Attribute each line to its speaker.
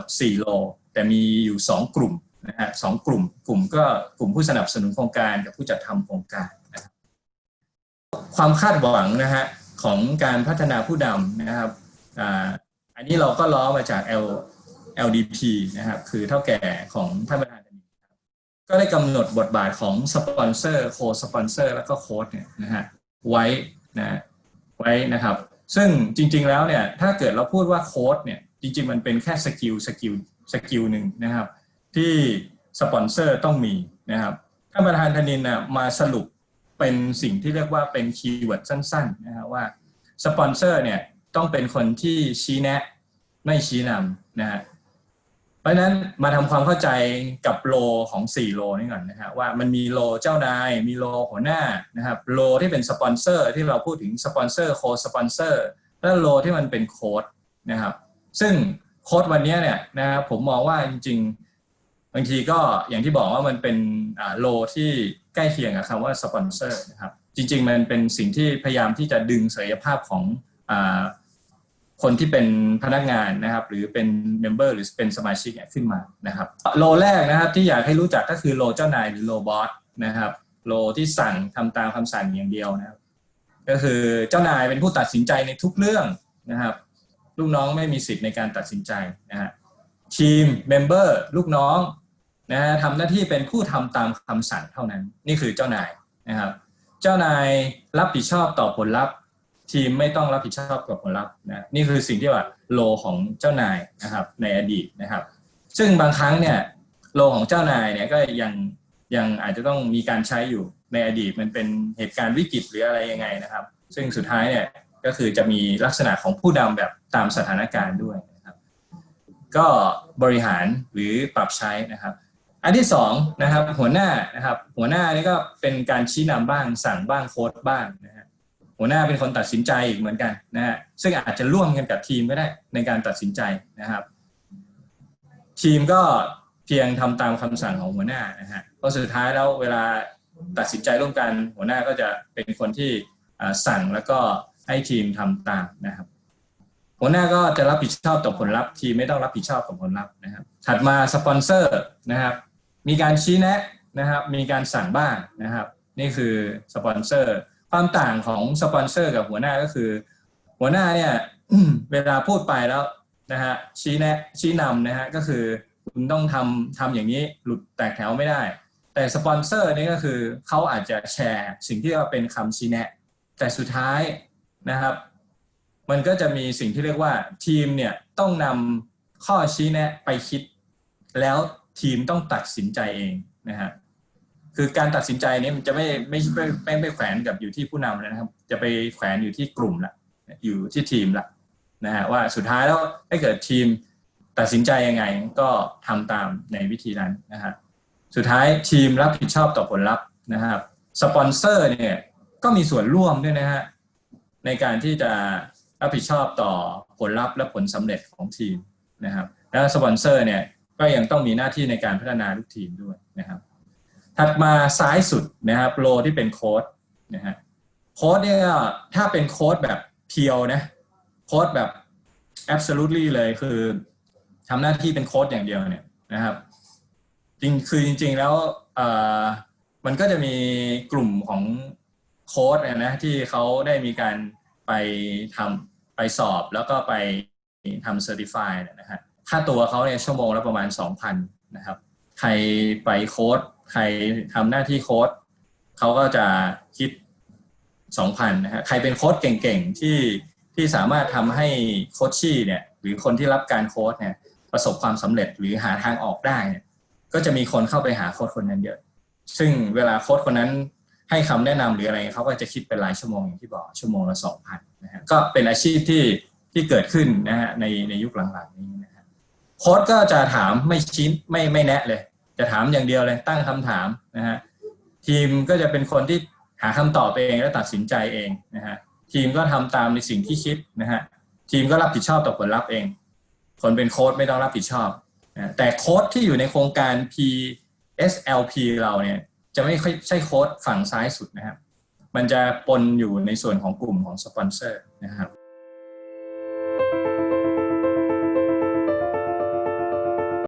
Speaker 1: ด 4 โล แต่มีอยู่ 2 กลุ่มนะฮะสองกลุ่ม กลุ่มก็กลุ่มผู้สนับสนุนโครงการกับผู้จัดทำโครงการนะความคาดหวังนะฮะของการพัฒนาผู้นำนะครับอันนี้เราก็ล้อมาจาก L LDP นะครับคือเท่าแก่ของท่านประธานก็ได้กำหนดบทบาทของสปอนเซอร์โคสปอนเซอร์แล้วก็โค้ดเนี่ยนะฮะไว้นะไว้นะครับ ซึ่งจริงๆแล้วเนี่ยถ้าเกิดเราพูดว่าโค้ดเนี่ย จริงๆ มันเป็นแค่สกิลสกิลสกิลหนึ่งนะครับ ที่สปอนเซอร์ต้องมีนะครับท่านประธานธนินนะมาสรุปเป็นสิ่งที่เรียกว่าเป็นคีย์เวิร์ดสั้นๆนะครับว่าสปอนเซอร์เนี่ยต้องเป็นคนที่ชี้แนะไม่ชี้นำนะฮะเพราะนั้นมาทำความเข้าใจกับโลของ 4 โลนี่ก่อนนะฮะว่ามันมีโลเจ้านาย มีโลหัวหน้านะครับโลที่เป็นสปอนเซอร์ที่เราพูดถึงสปอนเซอร์โค้ดสปอนเซอร์และโลที่มันเป็นโค้ดนะครับ ซึ่งโค้ดวันนี้เนี่ยนะครับผมมองว่าจริง ๆ บางทีก็อย่างที่บอกว่ามันเป็นโลที่ใกล้เคียงกับคำว่าสปอนเซอร์นะครับจริง ๆ มันเป็นสิ่งที่พยายามที่จะดึงศักยภาพของอคนที่เป็นพนักงานนะครับ หรือเป็นเมมเบอร์หรือเป็นสมาชิกขึ้นมานะครับโลแรกนะครับที่อยากให้รู้จักก็คือโลเจ้านายหรือโลบอสนะครับโลที่สั่งทำตามคำสั่งอย่างเดียวนะครับ ก็คือเจ้านายเป็นผู้ตัดสินใจในทุกเรื่องนะครับ ลูกน้องไม่มีสิทธิ์ในการตัดสินใจนะฮะทีมเมมเบอร์ลูกน้องนะฮะทำหน้าที่เป็นผู้ทำตามคำสั่งเท่านั้น นี่คือเจ้านายนะครับ เจ้านายรับผิดชอบต่อผลลัพธ์ ทีมไม่ต้องรับผิดชอบกับผลลัพธ์นะนี่คือสิ่งที่ว่าโลของเจ้านายนะครับในอดีตนะครับ ซึ่งบางครั้งเนี่ยโลของเจ้านายเนี่ยก็ยังยังอาจจะต้องมีการใช้อยู่ในอดีตมันเป็นเหตุการณ์วิกฤตหรืออะไรยังไงนะครับ ซึ่งสุดท้ายเนี่ย ก็คือจะมีลักษณะของผู้นำแบบตามสถานการณ์ด้วยนะครับก็บริหารหรือปรับใช้นะครับ อันที่สองนะครับหัวหน้านะครับหัวหน้านี่ก็เป็นการชี้นำบ้างสั่งบ้างโค้ดบ้างนะฮะหัวหน้าเป็นคนตัดสินใจอีกเหมือนกันนะฮะซึ่งอาจจะร่วมกันกับทีมก็ได้ในการตัดสินใจนะครับ ทีมก็เพียงทำตามคำสั่งของหัวหน้านะฮะเพราะสุดท้ายแล้วเวลาตัดสินใจร่วมกัน หัวหน้าก็จะเป็นคนที่สั่งแล้วก็ ให้ทีมทำตามนะครับหัวหน้าก็จะรับผิดชอบต่อผลลัพธ์ทีมไม่ต้องรับผิดชอบกับผลลัพธ์นะครับ ถัดมาสปอนเซอร์นะครับ มีการชี้แนะนะครับ มีการสั่งบ้างนะครับ นี่คือสปอนเซอร์ ความต่างของสปอนเซอร์กับหัวหน้าก็คือ หัวหน้าเนี่ยเวลาพูดไปแล้วนะฮะชี้แนะชี้นำนะฮะก็คือคุณต้องทำทำอย่างนี้หลุดแตกแถวไม่ได้ แต่สปอนเซอร์นี่ก็คือเขาอาจจะแชร์สิ่งที่ว่าเป็นคำชี้แนะ แต่สุดท้าย นะครับ มันก็จะมีสิ่งที่เรียกว่าทีมเนี่ยต้องนำข้อชี้แนะไปคิด แล้วทีมต้องตัดสินใจเองนะฮะคือการตัดสินใจนี้มันจะไม่ไม่ไม่ไม่แขวนกับอยู่ที่ผู้นำแล้วนะครับ จะไปแขวนอยู่ที่กลุ่มละอยู่ที่ทีมละนะฮะว่าสุดท้ายแล้วถ้าเกิดทีมตัดสินใจยังไงก็ทำตามในวิธีนั้นนะฮะสุดท้ายทีมรับผิดชอบต่อผลลัพธ์นะครับสปอนเซอร์เนี่ยก็มีส่วนร่วมด้วยนะฮะ ในการที่จะรับผิดชอบต่อผลลัพธ์และผลสำเร็จของทีมนะครับแล้วสปอนเซอร์เนี่ยก็ยังต้องมีหน้าที่ในการพัฒนาลูกทีมด้วยนะครับ ถัดมาซ้ายสุดนะครับโลที่เป็นโค้ดนะฮะโค้ดเนี่ยถ้าเป็นโค้ดแบบเพียวนะโค้ดแบบ absolutely เลยคือทำหน้าที่เป็นโค้ดอย่างเดียวเนี่ยนะครับจริงคือจริง ๆ แล้วอ่อมันก็จะมีกลุ่มของ โค้ดนะที่เขาได้มีการไปทำไปสอบแล้วก็ไปทำเซอร์ติฟายนะฮะค่าตัวเขาเนี่ยชั่วโมงละประมาณ 2,000นะครับใครไปโค้ดใครทำหน้าที่โค้ดเขาก็จะคิด 2,000นะฮะใครเป็นโค้ดเก่งๆที่ที่สามารถทำให้โค้ชชี่เนี่ยหรือคนที่รับการโค้ดเนี่ยประสบความสำเร็จหรือหาทางออกได้เนี่ยก็จะมีคนเข้าไปหาโค้ดคนนั้นเยอะ ซึ่งเวลาโค้ดคนนั้น ให้คำแนะนำหรืออะไรเขาก็จะคิดเป็นรายชั่วโมงอย่างที่บอกชั่วโมงละสองพันนะฮะก็เป็นอาชีพที่ที่เกิดขึ้นนะฮะในในยุคหลังๆนี้นะฮะโค้ดก็จะถามไม่ชี้ไม่ไม่แนะเลย จะถามอย่างเดียวเลยตั้งคำถามนะฮะทีมก็จะเป็นคนที่หาคำตอบเองและตัดสินใจเองนะฮะทีมก็ทำตามในสิ่งที่คิดนะฮะทีมก็รับผิดชอบต่อผลลัพธ์เอง คนเป็นโค้ดไม่ต้องรับผิดชอบนะแต่โค้ดที่อยู่ในโครงการ PSLP เราเนี่ย จะไม่ค่อยใช่โค้ดฝั่งซ้ายสุดนะครับ มันจะปนอยู่ในส่วนของกลุ่มของสปอนเซอร์นะครับ